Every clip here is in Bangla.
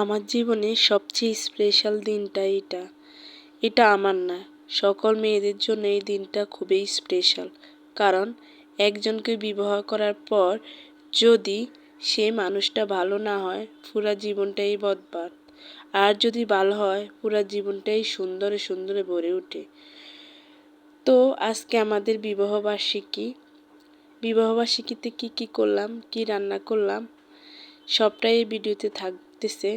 আমার জীবনে সবচেয়ে স্পেশাল দিনটা এটা। এটা আমার না, সকল মেয়েদের জন্য এই দিনটা খুবই স্পেশাল কারণ, একজনকে বিবাহ করার পর যদি সে মানুষটা ভালো না হয়, পুরা জীবনটাই বদবাদ আর যদি ভালো হয়, পুরা জীবনটাই সুন্দরে সুন্দরে ভরে ওঠে। তো আজকে আমাদের বিবাহবার্ষিকী বিবাহবার্ষিকীতে কি কি করলাম, কি রান্না করলাম, সবটাই এই ভিডিওতে থাকতেছে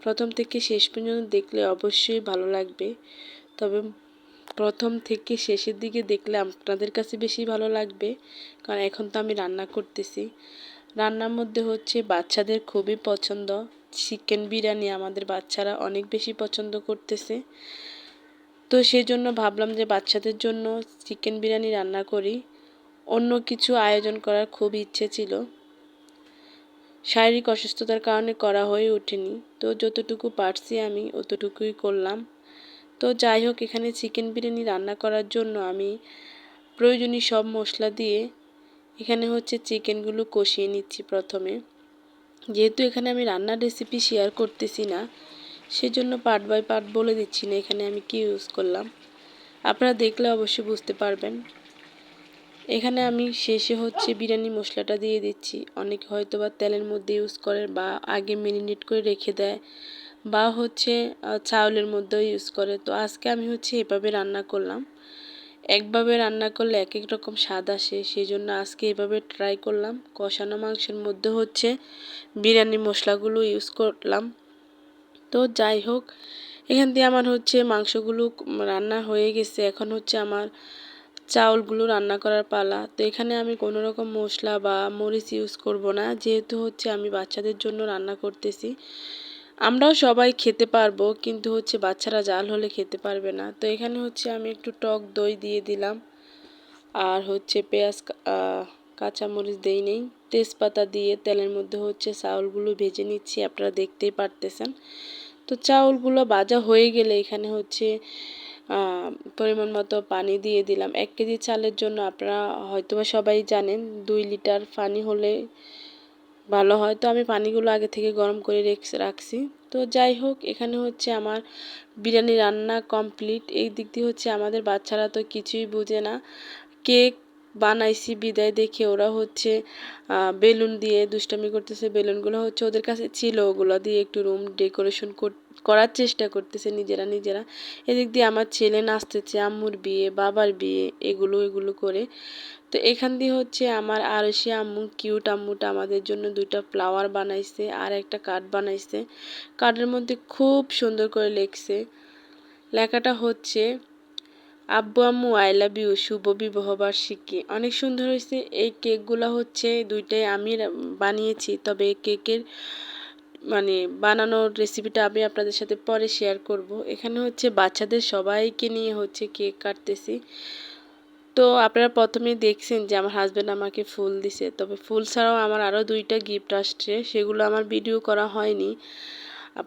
প্রথম থেকে শেষ পর্যন্ত দেখলে অবশ্যই ভালো লাগবে। তবে প্রথম থেকে শেষের দিকে দেখলে আপনাদের কাছে বেশি ভালো লাগবে, কারণ এখন তো আমি রান্না করতেছি। রান্নার মধ্যে হচ্ছে বাচ্চাদের খুবই পছন্দ। চিকেন বিরিয়ানি আমাদের বাচ্চারা অনেক বেশি পছন্দ করতেছে। তো সেই জন্য ভাবলাম যে বাচ্চাদের জন্য চিকেন বিরিয়ানি রান্না করি। অন্য কিছু আয়োজন করার খুব ইচ্ছে ছিল। শারীরিক অসুস্থতার কারণে করা হয়ে ওঠেনি। তো যতটুকু পারছি আমি অতটুকুই করলাম। তো যাই হোক, এখানে চিকেন বিরিয়ানি রান্না করার জন্য আমি প্রয়োজনীয় সব মশলা দিয়ে এখানে হচ্ছে চিকেনগুলো কষিয়ে নিচ্ছি প্রথমে। যেহেতু এখানে আমি রান্নার রেসিপি শেয়ার করতেছি না, সেজন্য পার্ট বাই পার্ট বলে দিচ্ছি না এখানে আমি কি ইউজ করলাম। আপনারা দেখলে অবশ্যই বুঝতে পারবেন। এখানে আমি শেষে হচ্ছে বিরিয়ানি মশলাটা দিয়ে দিচ্ছি। অনেকে হয়তো বা তেলের মধ্যে ইউজ করে বা আগে মেরিনেট করে রেখে দেয় বা হচ্ছে চাউলের মধ্যেও ইউজ করে। তো আজকে আমি হচ্ছে এভাবে রান্না করলাম। একভাবে রান্না করলে এক এক রকম স্বাদ আসে সেই জন্য আজকে এভাবে ট্রাই করলাম। কষানো মাংসের মধ্যে হচ্ছে বিরিয়ানি মশলাগুলো ইউজ করলাম। তো যাই হোক, এখান দিয়ে আমার হচ্ছে মাংসগুলো রান্না হয়ে গেছে। এখন হচ্ছে আমার চাউলগুলো রান্না করার পালা। তো এখানে আমি কোনো রকম মশলা বা মরিচ ইউজ করব না। যেহেতু হচ্ছে আমি বাচ্চাদের জন্য রান্না করতেছি। আমরাও সবাই খেতে পারব, কিন্তু হচ্ছে বাচ্চারা জাল হলে খেতে পারবে না। তো এখানে হচ্ছে আমি একটু টক দই দিয়ে দিলাম। আর হচ্ছে পেঁয়াজ কাঁচামরিচ দেই নেই। তেজপাতা দিয়ে তেলের মধ্যে হচ্ছে চাউলগুলো ভেজে নিচ্ছি, আপনারা দেখতেই পারতেছেন। তো চাউলগুলো ভাজা হয়ে গেলে এখানে হচ্ছে পরিমাণ মতো পানি দিয়ে দিলাম। এক কেজি চালের জন্য আপনারা হয়তোবা সবাই জানেন, দুই লিটার পানি হলে ভালো হয়। তো আমি পানিগুলো আগে থেকে গরম করে রাখছি। তো যাই হোক, এখানে হচ্ছে আমার বিরিয়ানি রান্না কমপ্লিট। এই দিক দিয়ে হচ্ছে আমাদের বাচ্চারা তো কিছুই বুঝে না। কেক বানাইছি, বিদায় দেখে ওরা হচ্ছে বেলুন দিয়ে দুষ্টামি করতেছে, বেলুনগুলো হচ্ছে ওদের কাছে ছিল, ওগুলো দিয়ে একটু রুম ডেকোরেশন করার চেষ্টা করতেছে নিজেরা নিজেরা। এদিক দিয়ে আমার ছেলে নাচতেছে, আম্মুর বিয়ে, বাবার বিয়ে, এগুলো এগুলো করে। তো এখান দিয়ে হচ্ছে আমার আরসি আম্মু কিউট আম্মুটা আমাদের জন্য দুইটা ফ্লাওয়ার বানাইছে আর একটা কার্ড বানাইছে। কার্ডের মধ্যে খুব সুন্দর করে লেখছে। লেখাটা হচ্ছে আব্বু, আম্মু আই লাভ ইউ শুভ বিবাহবার্ষিকী অনেক সুন্দর হয়েছে। এই কেকগুলো হচ্ছে দুইটাই আমি বানিয়েছি। তবে এই কেকের মানে বানানোর রেসিপিটা আমি আপনাদের সাথে পরে শেয়ার করব। এখানে হচ্ছে বাচ্চাদের সবাইকে নিয়ে হচ্ছে কেক কাটতেছি। তো আপনারা প্রথমে দেখছেন যে আমার হাজব্যান্ড আমাকে ফুল দিছে। তবে ফুল ছাড়াও আমার আরও দুইটা গিফট আসছে। সেগুলো আমার ভিডিও করা হয়নি।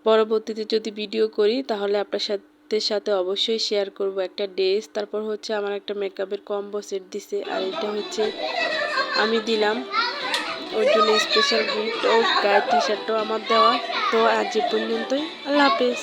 পরবর্তীতে যদি ভিডিও করি, তাহলে আপনার সাথে সাথে অবশ্যই শেয়ার করব একটা ড্রেস তারপর হচ্ছে আমার একটা মেকআপের কম্বো সেট দিছে, আর এটা হচ্ছে আমি দিলাম। ওর জন্য স্পেশাল গিফট ও গায়ে টি শার্টটাও আমার দেওয়া। তো আজ পর্যন্তই, আল্লাহ হাফেজ।